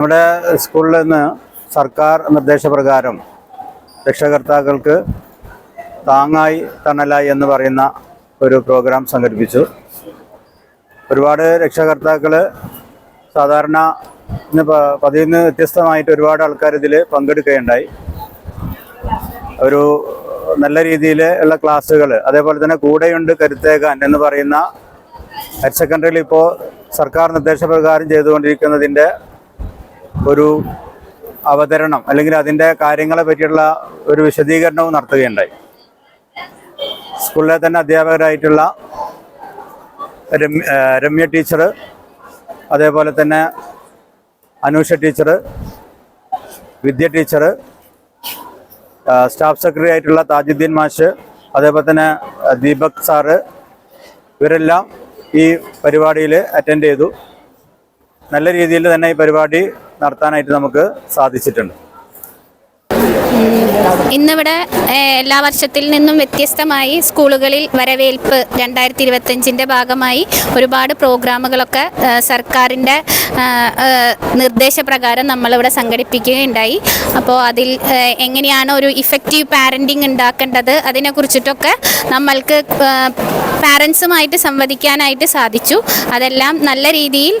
നമ്മുടെ സ്കൂളിൽ നിന്ന് സർക്കാർ നിർദ്ദേശപ്രകാരം രക്ഷകർത്താക്കൾക്ക് താങ്ങായി തണലായി എന്ന് പറയുന്ന ഒരു പ്രോഗ്രാം സംഘടിപ്പിച്ചു. ഒരുപാട് രക്ഷകർത്താക്കൾ സാധാരണ ഇന്ന് പ- നിന്ന് വ്യത്യസ്തമായിട്ട് ഒരുപാട് ആൾക്കാർ ഇതിൽ പങ്കെടുക്കുകയുണ്ടായി. ഒരു നല്ല രീതിയിൽ ഉള്ള ക്ലാസ്സുകൾ അതേപോലെ തന്നെ കൂടെയുണ്ട് കരുത്തേകാൻ എന്ന് പറയുന്ന ഹയർ സെക്കൻഡറിയിൽ ഇപ്പോൾ സർക്കാർ നിർദ്ദേശപ്രകാരം ചെയ്തുകൊണ്ടിരിക്കുന്നതിന്റെ ഒരു അവതരണം അല്ലെങ്കിൽ അതിന്റെ കാര്യങ്ങളെ പറ്റിയുള്ള ഒരു വിശദീകരണവും നടത്തുകയുണ്ടായി. സ്കൂളിലെ തന്നെ അധ്യാപകരായിട്ടുള്ള രമ്യ ടീച്ചർ അതേപോലെ തന്നെ Anusha teacher Vidya teacher staff secretary ആയിട്ടുള്ള താജുദ്ദീൻ മാഷ് അതേപോലെ തന്നെ ദീപക് സാറ് ഇവരെല്ലാം ഈ പരിപാടിയിൽ അറ്റൻഡ് ചെയ്തു. നല്ല രീതിയിൽ തന്നെ ഈ പരിപാടി നടത്താനായിട്ട് നമുക്ക് സാധിച്ചിട്ടുണ്ട്. ഇന്നിവിടെ എല്ലാ വർഷത്തിൽ നിന്നും വ്യത്യസ്തമായി സ്കൂളുകളിൽ വരവേൽപ്പ് രണ്ടായിരത്തി ഇരുപത്തഞ്ചിന്റെ ഭാഗമായി ഒരുപാട് പ്രോഗ്രാമുകളൊക്കെ സർക്കാരിന്റെ നിർദ്ദേശപ്രകാരം നമ്മളിവിടെ സംഘടിപ്പിക്കുകയുണ്ടായി. അപ്പോൾ അതിൽ എങ്ങനെയാണ് ഒരു ഇഫക്റ്റീവ് പാരന്റിങ് ഉണ്ടാക്കേണ്ടത് അതിനെക്കുറിച്ചിട്ടൊക്കെ നമ്മൾക്ക് പാരൻസുമായിട്ട് സംവദിക്കാനായിട്ട് സാധിച്ചു. അതെല്ലാം നല്ല രീതിയിൽ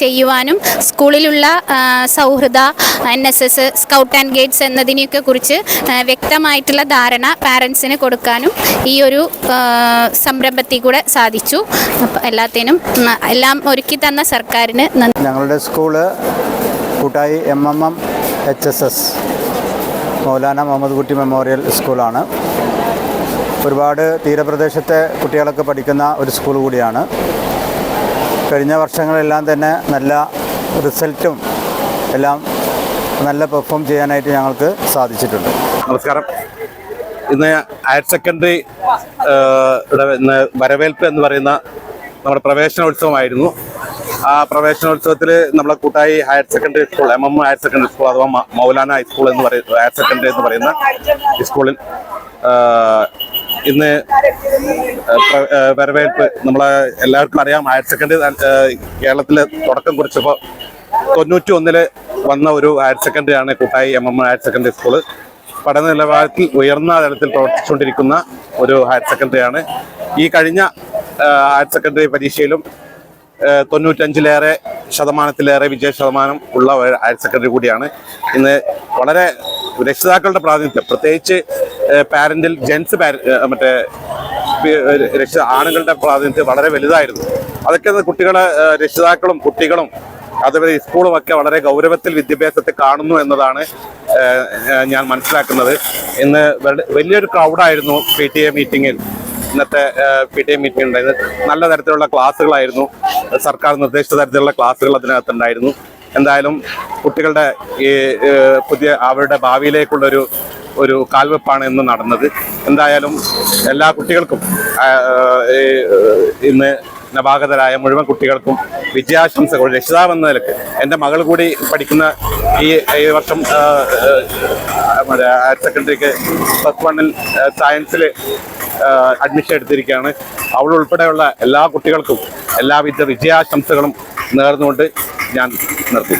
ചെയ്യുവാനും സ്കൂളിലുള്ള സൗഹൃദ N S S scout and guides എന്നതിനെയൊക്കെ കുറിച്ച് വ്യക്തമായിട്ടുള്ള ധാരണ പാരൻസിന് കൊടുക്കാനും ഈ ഒരു സംരംഭത്തിൽ കൂടെ സാധിച്ചു. എല്ലാത്തിനും എല്ലാം ഒരുക്കി തന്ന സർക്കാരിന് ഞങ്ങളുടെ school Koottayi M M M H S S Maulana Muhammad Kutty memorial സ്കൂളാണ്. ഒരുപാട് തീരപ്രദേശത്തെ കുട്ടികളൊക്കെ പഠിക്കുന്ന ഒരു സ്കൂൾ കൂടിയാണ്. കഴിഞ്ഞ വർഷങ്ങളെല്ലാം തന്നെ നല്ല റിസൾട്ടും എല്ലാം നല്ല പെർഫോം ചെയ്യാനായിട്ട് ഞങ്ങൾക്ക് സാധിച്ചിട്ടുണ്ട്. നമസ്കാരം. ഇന്ന് ഹയർ സെക്കൻഡറി വരവേൽപ്പ് എന്ന് പറയുന്ന നമ്മുടെ പ്രവേശനോത്സവമായിരുന്നു. ആ പ്രവേശനോത്സവത്തിൽ നമ്മളെ Koottayi higher secondary school M M higher secondary school അഥവാ മൗലാന ഹൈസ്കൂൾ എന്ന് പറയുന്ന ഹയർ സെക്കൻഡറി എന്ന് പറയുന്ന സ്കൂളിൽ ഇന്ന് വരവേൽപ്പ് നമ്മളെ എല്ലാവർക്കും അറിയാം. ഹയർ സെക്കൻഡറി കേരളത്തിൽ തുടക്കം കുറിച്ചപ്പോൾ തൊണ്ണൂറ്റി ഒന്നിൽ വന്ന ഒരു ഹയർ സെക്കൻഡറി ആണ് Koottayi M M higher secondary school. പഠന നിലവാരത്തിൽ ഉയർന്ന തലത്തിൽ പ്രവർത്തിച്ചുകൊണ്ടിരിക്കുന്ന ഒരു ഹയർ സെക്കൻഡറി ആണ്. ഈ കഴിഞ്ഞ ഹയർ സെക്കൻഡറി പരീക്ഷയിലും തൊണ്ണൂറ്റഞ്ചിലേറെ ശതമാനത്തിലേറെ വിജയ ശതമാനം ഉള്ള ഹയർ സെക്കൻഡറി കൂടിയാണ്. ഇന്ന് വളരെ രക്ഷിതാക്കളുടെ പ്രാതിനിധ്യം. പ്രത്യേകിച്ച് പാരന്റിൽ ജെൻസ് മറ്റേ രക്ഷ ആണുങ്ങളുടെ പ്രാതിനിധ്യം വളരെ വലുതായിരുന്നു. അതൊക്കെ കുട്ടികളെ രക്ഷിതാക്കളും കുട്ടികളും അതുപോലെ സ്കൂളും ഒക്കെ വളരെ ഗൗരവത്തിൽ വിദ്യാഭ്യാസത്തെ കാണുന്നു എന്നതാണ് ഞാൻ മനസ്സിലാക്കുന്നത്. ഇന്ന് വലിയൊരു ക്രൗഡായിരുന്നു പി ടി എ മീറ്റിങ്ങിൽ ഇന്നത്തെ പി ടി എ മീറ്റിംഗ് ഉണ്ടായത് നല്ല തരത്തിലുള്ള ക്ലാസ്സുകളായിരുന്നു. സർക്കാർ നിർദ്ദേശിച്ച തരത്തിലുള്ള ക്ലാസ്സുകൾ അതിനകത്തുണ്ടായിരുന്നു. എന്തായാലും കുട്ടികളുടെ ഈ പുതിയ അവരുടെ ഭാവിയിലേക്കുള്ളൊരു ഒരു കാൽവെപ്പാണ് ഇന്ന് നടന്നത്. എന്തായാലും എല്ലാ കുട്ടികൾക്കും ഇന്ന് നവാഗതരായ മുഴുവൻ കുട്ടികൾക്കും വിജയാശംസകൾ. രക്ഷിതാവ് എന്ന നിലയ്ക്ക് എന്റെ മകൾ കൂടി പഠിക്കുന്ന ഈ ഈ വർഷം ഹയർ സെക്കൻഡറിക്ക് പ്ലസ് വണ്ണിൽ സയൻസിൽ അഡ്മിഷൻ എടുത്തിരിക്കുകയാണ്. അവൾ ഉൾപ്പെടെയുള്ള എല്ലാ കുട്ടികൾക്കും എല്ലാവിധ വിജയാശംസകളും നേർന്നുകൊണ്ട് ഞാൻ നിർത്തി